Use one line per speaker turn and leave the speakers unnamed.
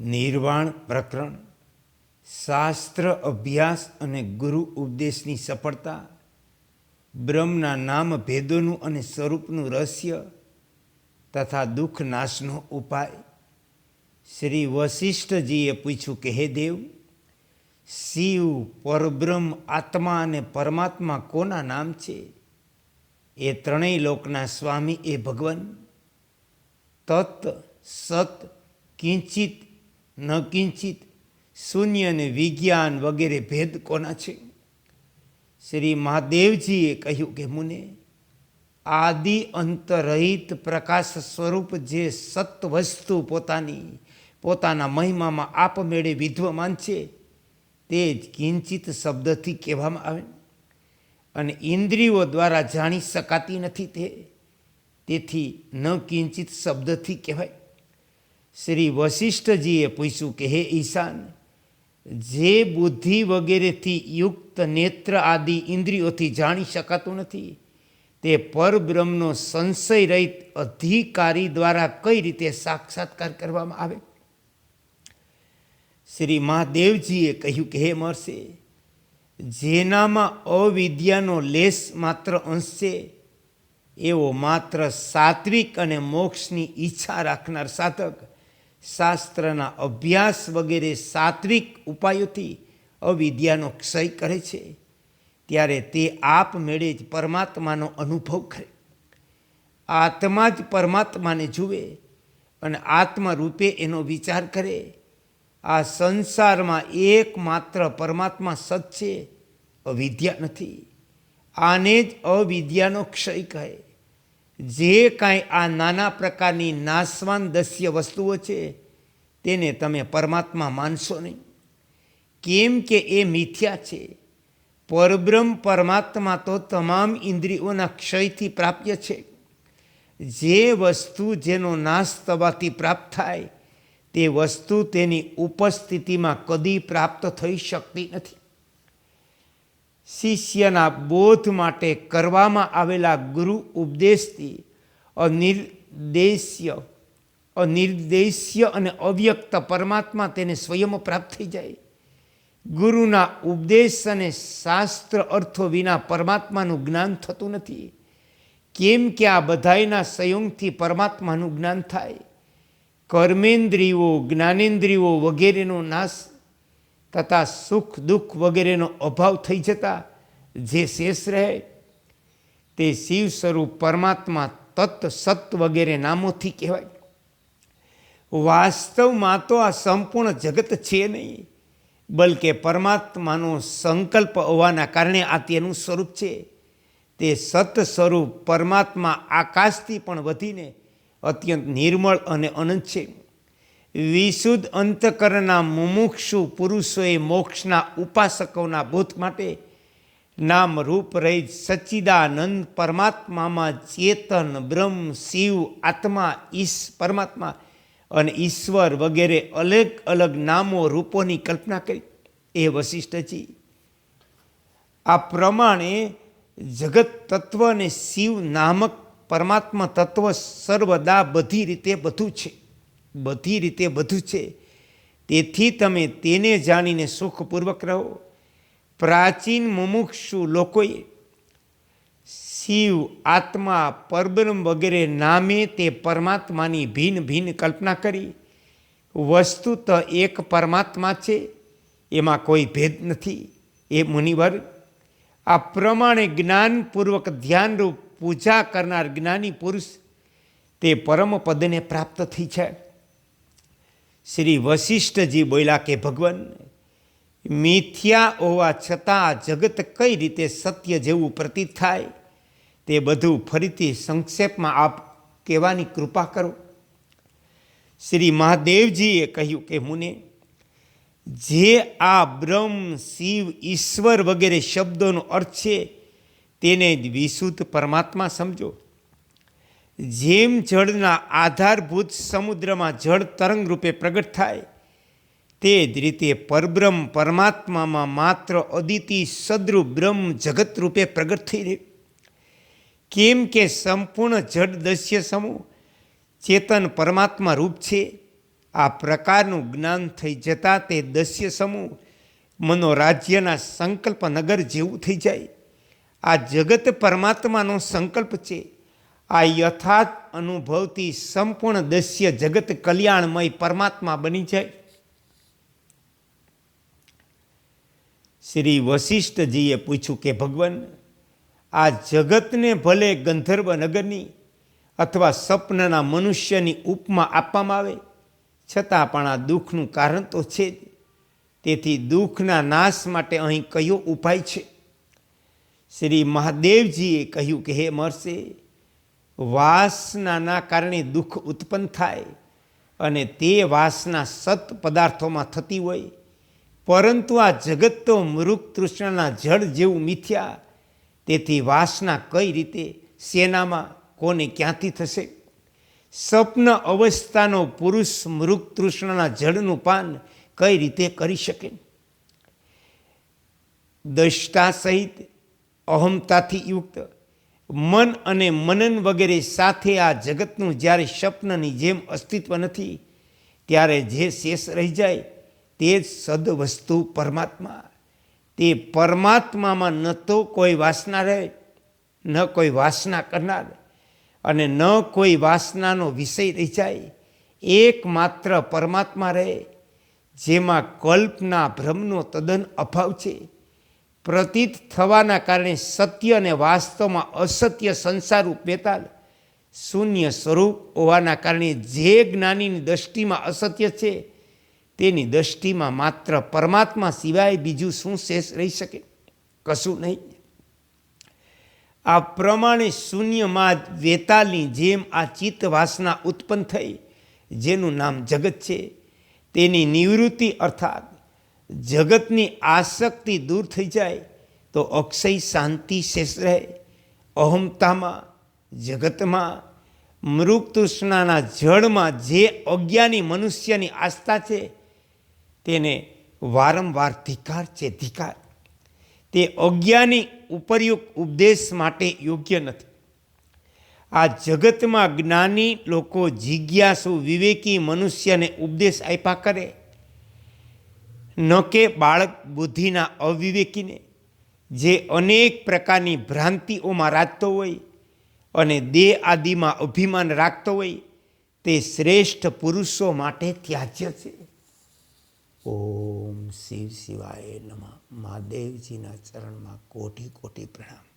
નિર્વાણ પ્રકરણ, શાસ્ત્ર અભ્યાસ અને ગુરુ ઉપદેશની સફળતા, બ્રહ્મના નામ ભેદોનું અને સ્વરૂપનું રહસ્ય તથા દુઃખ નાશનો ઉપાય. શ્રી વશિષ્ઠજીએ પૂછ્યું કે, હે દેવ, શિવ, પરબ્રહ્મ, આત્મા અને પરમાત્મા કોના નામ છે? એ ત્રણેય લોકના સ્વામી એ ભગવાન. તત્, સત, કિંચિત ન કિંચિત શૂન્ય અને વિજ્ઞાન વગેરે ભેદ કોના છે? શ્રી મહાદેવજીએ કહ્યું કે, મુને, આદિ અંતરહિત પ્રકાશ સ્વરૂપ જે સત વસ્તુ પોતાની, પોતાના મહિમામાં આપમેળે વિદ્વમાન છે, તે જ કિંચિત શબ્દથી કહેવામાં આવે. અને ઇન્દ્રિયો દ્વારા જાણી શકાતી નથી તે. તેથી ન કિંચિત શબ્દથી કહેવાય. શ્રી વશિષ્ઠજીએ પૂછ્યું કે, હે ઈશાન, જે બુદ્ધિ વગેરેથી યુક્ત નેત્ર આદિ ઇન્દ્રિયોથી જાણી શકાતું નથી? તે પરબ્રહ્મનો સંશય રહિત અધિકારી દ્વારા કઈ રીતે સાક્ષાત્કાર કરવામાં આવે? શ્રી મહાદેવજીએ કહ્યું કે, હે મળશે જેનામાં અવિદ્યાનો લેશ માત્ર અંશ છે, એવો માત્ર સાત્વિક અને મોક્ષની ઈચ્છા રાખનાર સાધક શાસ્ત્રના અભ્યાસ વગેરે સાત્વિક ઉપાયોથી અવિદ્યાનો ક્ષય કરે છે. ત્યારે તે આપમેળે જ પરમાત્માનો અનુભવ કરે. આત્મા જ પરમાત્માને જુએ અને આત્મા રૂપે એનો વિચાર કરે. આ સંસારમાં એકમાત્ર પરમાત્મા સત છે, અવિદ્યા નથી. આને જ અવિદ્યાનો ક્ષય કહે. જે કાંઈ આ નાના પ્રકારની નાસવાન દસ્ય વસ્તુઓ છે, તેને તમે પરમાત્મા માનશો નહીં. કેમ કે એ મિથ્યા છે. પરબ્રહ્મ પરમાત્મા તો તમામ ઇન્દ્રિયોના ક્ષયથી પ્રાપ્ય છે. જે વસ્તુ જેનો નાશ થવાથી પ્રાપ્ત થાય, તે વસ્તુ તેની ઉપસ્થિતિમાં કદી પ્રાપ્ત થઈ શકતી નથી. શિષ્યના બોધ માટે કરવામાં આવેલા ગુરુ ઉપદેશથી અનિર્દેશ્ય અનિર્દેશ્ય અને અવ્યક્ત પરમાત્મા તેને સ્વયં પ્રાપ્ત થઈ જાય. ગુરુના ઉપદેશ અને શાસ્ત્ર અર્થો વિના પરમાત્માનું જ્ઞાન થતું નથી. કેમ કે આ બધાયના સંયોગથી પરમાત્માનું જ્ઞાન થાય. કર્મેન્દ્રિયો, જ્ઞાનેન્દ્રિયો વગેરેનો નાશ તથા સુખ, દુઃખ વગેરેનો અભાવ થઈ જતા જે શેષ રહે, તે શિવ સ્વરૂપ પરમાત્મા તત્ સત વગેરે નામોથી કહેવાય. વાસ્તવમાં તો આ સંપૂર્ણ જગત છે નહીં, બલકે પરમાત્માનો સંકલ્પ હોવાના કારણે આ તેનું સ્વરૂપ છે. તે સત સ્વરૂપ પરમાત્મા આકાશથી પણ વધીને અત્યંત નિર્મળ અને અનંત છે. વિશુદ્ધ અંતકરણના મુમુક્ષુ પુરુષોએ મોક્ષના ઉપાસકોના ભૂત માટે નામ રૂપ રહિત સચ્ચિદાનંદ પરમાત્મામાં ચેતન, બ્રહ્મ, શિવ, આત્મા, ઈશ પરમાત્મા અને ઈશ્વર વગેરે અલગ અલગ નામો રૂપોની કલ્પના કરી. એ વશિષ્ઠજી, આ પ્રમાણે જગત તત્વ અને શિવ નામક પરમાત્મા તત્વ સર્વદા બધી રીતે બધું છે. બધી રીતે બધું છે. તેથી તમે તેને જાણીને સુખપૂર્વક રહો. પ્રાચીન મુમુક્ષુ લોકોએ શિવ, આત્મા, પરબ્રહ્મ વગેરે નામે તે પરમાત્માની ભિન્ન ભિન્ન કલ્પના કરી. વસ્તુત એક પરમાત્મા છે, એમાં કોઈ ભેદ નથી. એ મુનિવર, આ પ્રમાણે જ્ઞાનપૂર્વક ધ્યાનરૂપ પૂજા કરનાર જ્ઞાની પુરુષ તે પરમ પદને પ્રાપ્ત થઈ છે. શ્રી વશિષ્ઠજી બોલ્યા કે, ભગવાન, મિથ્યા હોવા છતાં જગત કઈ રીતે સત્ય જેવું પ્રતીત થાય? તે બધું ફરીથી સંક્ષેપમાં આપ કહેવાની કૃપા કરો. શ્રી મહાદેવજીએ કહ્યું કે, મુને, જે આ બ્રહ્મ, શિવ, ઈશ્વર વગેરે શબ્દોનો અર્થ છે, તેને વિશુદ્ધ પરમાત્મા સમજો. જેમ જળના આધારભૂત સમુદ્રમાં જળ તરંગ રૂપે પ્રગટ થાય, તે જ રીતે પરબ્રહ્મ પરમાત્મામાં માત્ર અદિતિ સદ્રુપ બ્રહ્મ જગત રૂપે પ્રગટ થઈ રહ્યું. કેમ કે સંપૂર્ણ જડ દસ્ય સમૂહ ચેતન પરમાત્મા રૂપ છે, આ પ્રકારનું જ્ઞાન થઈ જતાં તે દસ્ય સમૂહ મનોરાજ્યના સંકલ્પ નગર જેવું થઈ જાય. આ જગત પરમાત્માનો સંકલ્પ છે. આ યથાર્થ અનુભવથી સંપૂર્ણ દસ્ય જગત કલ્યાણમય પરમાત્મા બની જાય. શ્રી વશિષ્ઠજીએ પૂછ્યું કે ભગવાન, આ જગતને ભલે ગંધર્વ નગરની અથવા સ્વપ્નના મનુષ્યની ઉપમા આપવામાં આવે, છતાં પણ આ દુઃખનું કારણ તો છે જ. તેથી દુઃખના નાશ માટે અહીં કયો ઉપાય છે? શ્રી મહાદેવજીએ કહ્યું કે હે મરશે વાસનાના કારણે દુઃખ ઉત્પન્ન થાય અને તે વાસના સત પદાર્થોમાં થતી હોય. પરંતુ આ જગત તો મૃગ તૃષ્ણના જળ જેવું મિથ્યા. તેથી વાસના કઈ રીતે, સેનામાં કોને ક્યાંથી થશે? સ્વપ્ન અવસ્થાનો પુરુષ મૃગ તૃષ્ણના જળનું પાન કઈ રીતે કરી શકે? દષ્ટા સહિત અહમતાથી યુક્ત મન અને મનન વગેરે સાથે આ જગતનું જ્યારે સ્વપ્નની જેમ અસ્તિત્વ નથી, ત્યારે જે શેષ રહી જાય તે જ સદવસ્તુ પરમાત્મા. તે પરમાત્મામાં ન તો કોઈ વાસના રહે, ન કોઈ વાસના કરનાર અને ન કોઈ વાસનાનો વિષય રહી જાય. એકમાત્ર પરમાત્મા રહે, જેમાં કલ્પના ભ્રમનો તદ્દન અભાવ છે. પ્રતીત થવાના કારણે સત્ય અને વાસ્તવમાં અસત્ય સંસારૂપ બેતાલ. શૂન્ય સ્વરૂપ હોવાના કારણે જે જ્ઞાનીની દૃષ્ટિમાં અસત્ય છે, તેની દૃષ્ટિમાં માત્ર પરમાત્મા સિવાય બીજું શું શેષ રહી શકે? કશું નહીં. આ પ્રમાણે શૂન્યમાં વેતાલની જેમ આ ચિત્ત વાસના ઉત્પન્ન થઈ, જેનું નામ જગત છે. તેની નિવૃત્તિ અર્થાત જગતની આસક્તિ દૂર થઈ જાય તો અક્ષય શાંતિ શેષ રહે. અહમતામાં જગતમાં, મૃગતૃષ્ણાના જળમાં જે અજ્ઞાની મનુષ્યની આસ્થા છે, તેને વારંવાર ધિકાર છે, ધિકાર. તે અજ્ઞાની ઉપરયુક્ત ઉપદેશ માટે યોગ્ય નથી. આ જગતમાં જ્ઞાની લોકો જિજ્ઞાસુ વિવેકી મનુષ્યને ઉપદેશ આપ્યા કરે. ન કે બાળક બુદ્ધિના અવિવેકીને, જે અનેક પ્રકારની ભ્રાંતિઓમાં રાખતો હોય અને દેહ આદિમાં અભિમાન રાખતો હોય, તે શ્રેષ્ઠ પુરુષો માટે ત્યાજ્ય છે. ઓમ શિવ શિવાય નમઃ. મહાદેવજીના ચરણમાં કોટી કોટી પ્રણામ.